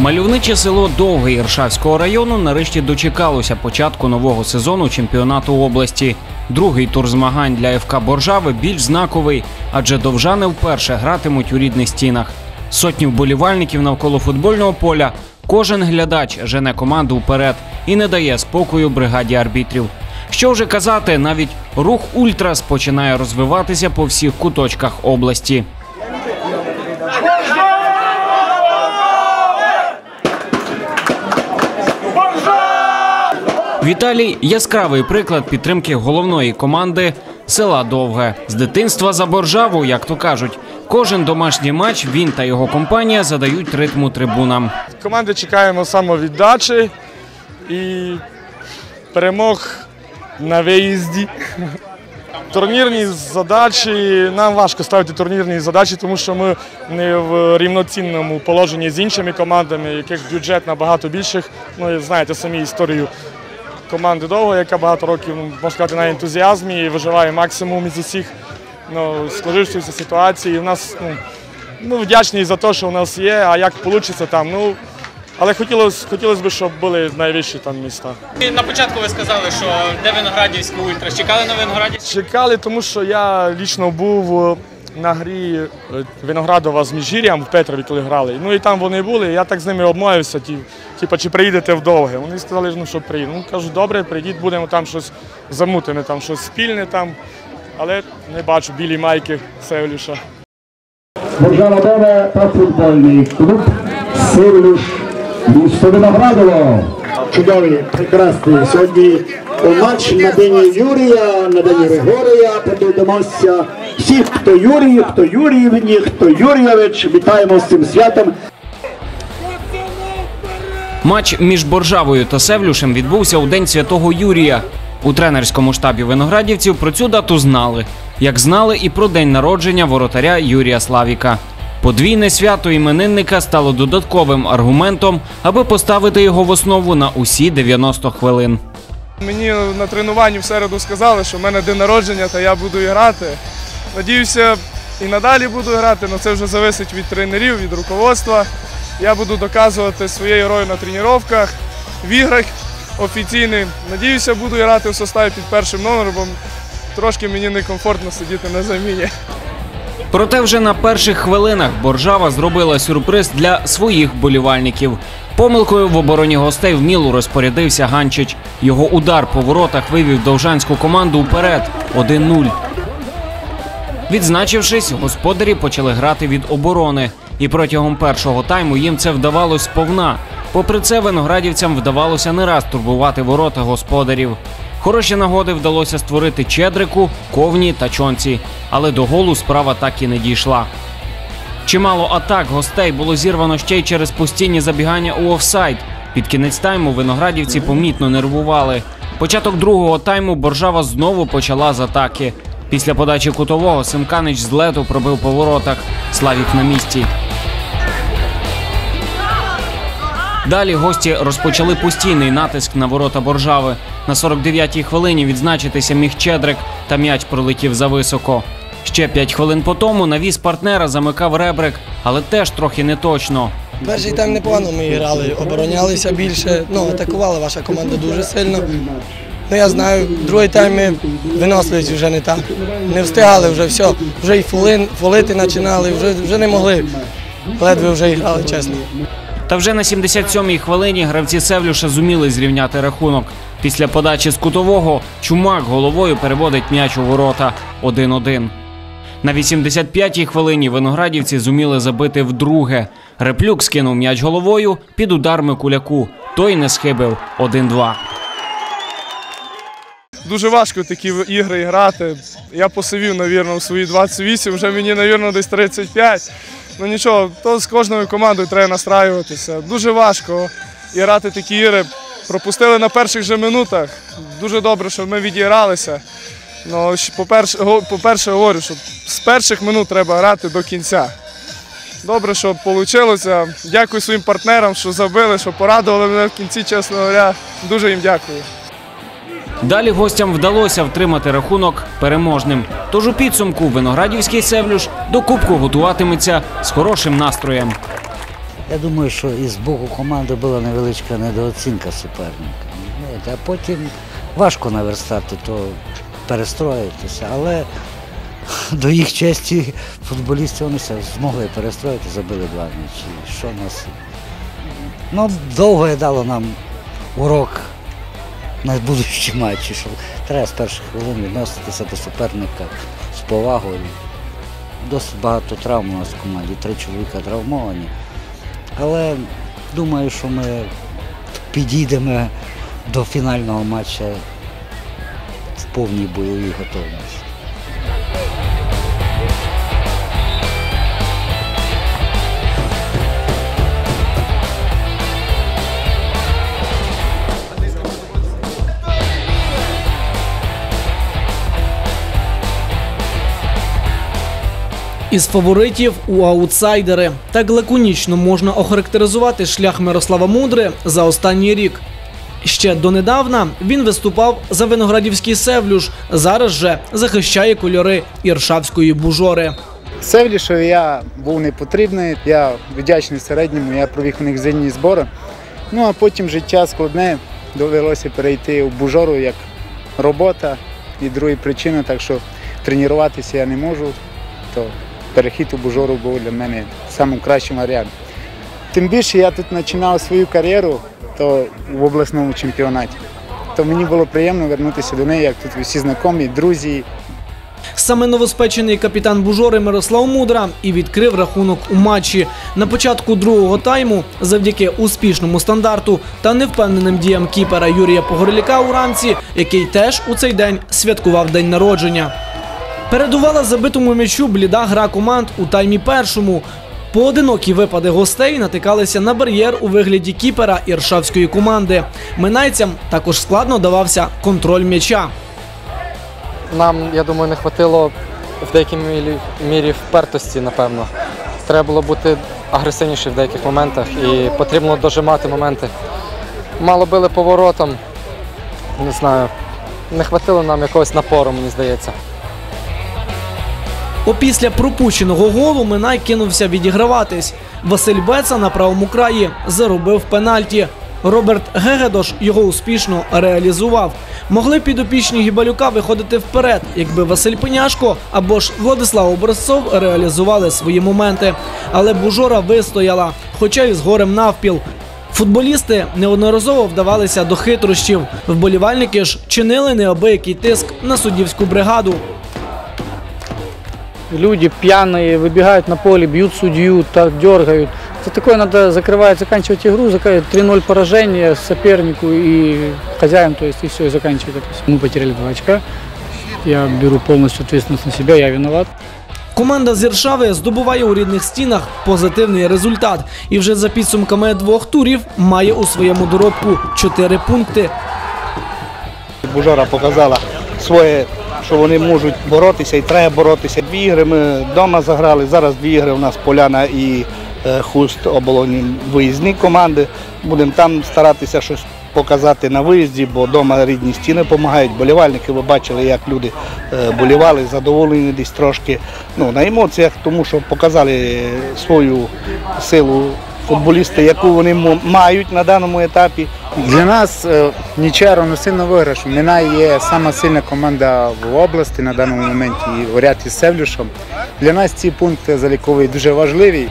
Мальовниче село Довге Іршавського району нарешті дочекалося початку нового сезону чемпіонату області. Другий тур змагань для ФК Боржави більш знаковий, адже довжани вперше гратимуть у рідних стінах. Сотні вболівальників навколо футбольного поля. Кожен глядач жене команду вперед і не дає спокою бригаді арбітрів. Що вже казати, навіть рух Ультрас починає розвиватися по всіх куточках області. Віталій яскравий приклад підтримки головної команди села Довге. З дитинства за боржаву, як то кажуть, кожен домашній матч він та його компанія задають ритму трибунам. Команди чекаємо самовіддачі і перемог на виїзді. Турнірні задачі нам важко ставити турнірні задачі, тому що ми не в рівноцінному положенні з іншими командами, яких бюджет набагато більших. Ну, знаєте самі історію команди довго, яка багато років ну, можна сказати, на ентузіазмі і виживає максимум із усіх ну, сложившихся ситуацій. І в нас ну, ми вдячні за те, що у нас є, а як вийде там. Ну, але хотілося, хотілося б, щоб були найвищі там міста. На початку ви сказали, що де Виноградівський ультра. Чекали на Виноградів? Чекали, тому що я лічно був на грі е, Виноградова з Міжгір'ям в Петрові, коли грали. Ну і там вони були, я так з ними обмовився, ті, типу, чи приїдете вдовге. Вони сказали, ну, що приїду. Ну, кажу, добре, прийдіть, будемо там щось замутимо, там щось спільне там. Але не бачу білі майки Севлюша. Боржава та футбольний клуб Сивлюш місто Виноградово. Чудовий, прекрасний. Сьогодні матч на день Юрія, на день Григорія. Подивимося всіх, хто Юрій, хто Юріївні, хто Юрійович. Вітаємо з цим святом. Матч між Боржавою та Севлюшем відбувся у день святого Юрія. У тренерському штабі виноградівців про цю дату знали, як знали і про день народження воротаря Юрія Славіка. Подвійне свято іменинника стало додатковим аргументом, аби поставити його в основу на усі 90 хвилин. Мені на тренуванні в середу сказали, що в мене день народження, та я буду грати. Надіюся, і надалі буду грати, але це вже залежить від тренерів, від руководства. Я буду доказувати своєю роль на тренуваннях, в іграх офіційних. Надіюся, буду грати в составі під першим номером, бо трошки мені некомфортно сидіти на заміні. Проте вже на перших хвилинах Боржава зробила сюрприз для своїх болівальників. Помилкою в обороні гостей вміло розпорядився Ганчич. Його удар по воротах вивів довжанську команду вперед 1-0. Відзначившись, господарі почали грати від оборони, і протягом першого тайму їм це вдавалось сповна. Попри це, виноградівцям вдавалося не раз турбувати ворота господарів. Хороші нагоди вдалося створити Чедрику, Ковні та Чонці, але до голу справа так і не дійшла. Чимало атак гостей було зірвано ще й через постійні забігання у офсайд. Під кінець тайму виноградівці помітно нервували. Початок другого тайму Боржава знову почала з атаки. Після подачі кутового Симканич з лету пробив по. Славік на місці. Далі гості розпочали постійний натиск на ворота Боржави. На 49-й хвилині відзначитися міг Чедрик, та м'яч пролетів зависоко. Ще 5 хвилин по тому навіс партнера замикав ребрик, але теж трохи не точно. Перший тайм непогано ми грали, оборонялися більше. Ну, атакувала ваша команда дуже сильно. Ну я знаю, другий тайм ми виносились вже не так. Не встигали вже все. Вже і фолин, фолити починали, вже, вже не могли. Ледве вже і грали, чесно. Та вже на 77-й хвилині гравці Севлюша зуміли зрівняти рахунок. Після подачі з кутового Чумак головою переводить м'яч у ворота 1-1. На 85-й хвилині виноградівці зуміли забити вдруге. Реплюк скинув м'яч головою під удар Микуляку. Той не схибив 1-2. Дуже важко такі ігри грати. Я посивів, мабуть, в свої 28, вже мені, мабуть, десь 35. Ну нічого, то з кожною командою треба настраюватися. Дуже важко грати такі ігри. Пропустили на перших же минутах. Дуже добре, що ми відігралися. Ну, по-перше, по-перше, говорю, що з перших минут треба грати до кінця. Добре, що вийшло. Дякую своїм партнерам, що забили, що порадували мене в кінці, чесно говоря. Дуже їм дякую. Далі гостям вдалося втримати рахунок переможним. Тож у підсумку виноградівський Севлюш до кубку готуватиметься з хорошим настроєм. Я думаю, що і з боку команди була невеличка недооцінка суперника. А потім важко наверстати, то перестроїтися, але до їх честі футболісти вони все змогли перестроїти, забили два м'ячі. Що нас. Ну, довго дало нам урок на будущі матчі, що треба з перших хвилин відноситися до суперника з повагою. Досить багато травм у нас в команді, три чоловіка травмовані. Але думаю, що ми підійдемо до фінального матчу повній бойовій готовності. Із фаворитів у аутсайдери так лаконічно можна охарактеризувати шлях Мирослава Мудри за останній рік. Ще донедавна він виступав за виноградівський Севлюш. Зараз же захищає кольори Іршавської бужори. Севлішові я був не потрібний, я вдячний середньому, я провів у них зимні збори. Ну а потім життя складне, довелося перейти у бужору як робота і друга причина, так що тренуватися я не можу, то перехід у бужору був для мене самим кращим варіантом. Тим більше я тут починав свою кар'єру то в обласному чемпіонаті. То мені було приємно вернутися до неї, як тут всі знайомі, друзі, Саме новоспечений капітан Бужори Мирослав Мудра і відкрив рахунок у матчі. На початку другого тайму, завдяки успішному стандарту та невпевненим діям кіпера Юрія Погорляка у рамці, який теж у цей день святкував день народження. Передувала забитому м'ячу бліда гра команд у таймі першому. Поодинокі випади гостей натикалися на бар'єр у вигляді кіпера іршавської команди. Минайцям також складно давався контроль м'яча. Нам, я думаю, не хватило в деякій мірі, впертості, напевно. Треба було бути агресивніше в деяких моментах і потрібно дожимати моменти. Мало били поворотом, не знаю. Не хватило нам якогось напору, мені здається. Опісля пропущеного голу Минай кинувся відіграватись. Василь Беца на правому краї заробив пенальті. Роберт Гегедош його успішно реалізував. Могли підопічні Гібалюка виходити вперед, якби Василь Пеняшко або ж Владислав Образцов реалізували свої моменти. Але Бужора вистояла, хоча й з горем навпіл. Футболісти неодноразово вдавалися до хитрощів. Вболівальники ж чинили неабиякий тиск на суддівську бригаду Люди пьяные выбегают на поле, бьют судью, так дергают. За такое надо закрывать, заканчивать игру, закрывать 3-0 поражение сопернику и хозяин, то есть и все, и заканчивать это всё. Мы потеряли два очка. Я беру полностью ответственность на себя, я виноват. Команда з Іршави здобуває у рідних стінах позитивний результат і вже за підсумками двох турів має у своєму доробку 4 пункти. Бужора показала своє, що вони можуть боротися і треба боротися. Дві ігри ми вдома заграли. Зараз дві ігри у нас Поляна і е, Хуст оболоні виїзні команди. Будемо там старатися щось показати на виїзді, бо вдома рідні стіни допомагають. Болівальники, ви бачили, як люди е, болівали, задоволені десь трошки ну, на емоціях, тому що показали свою силу футболісти, яку вони мають на даному етапі. Для нас нічого не сильно виграш. Міна є сама сильна команда в області на даному моменті і в із Севлюшем. Для нас ці пункти залікові дуже важливі.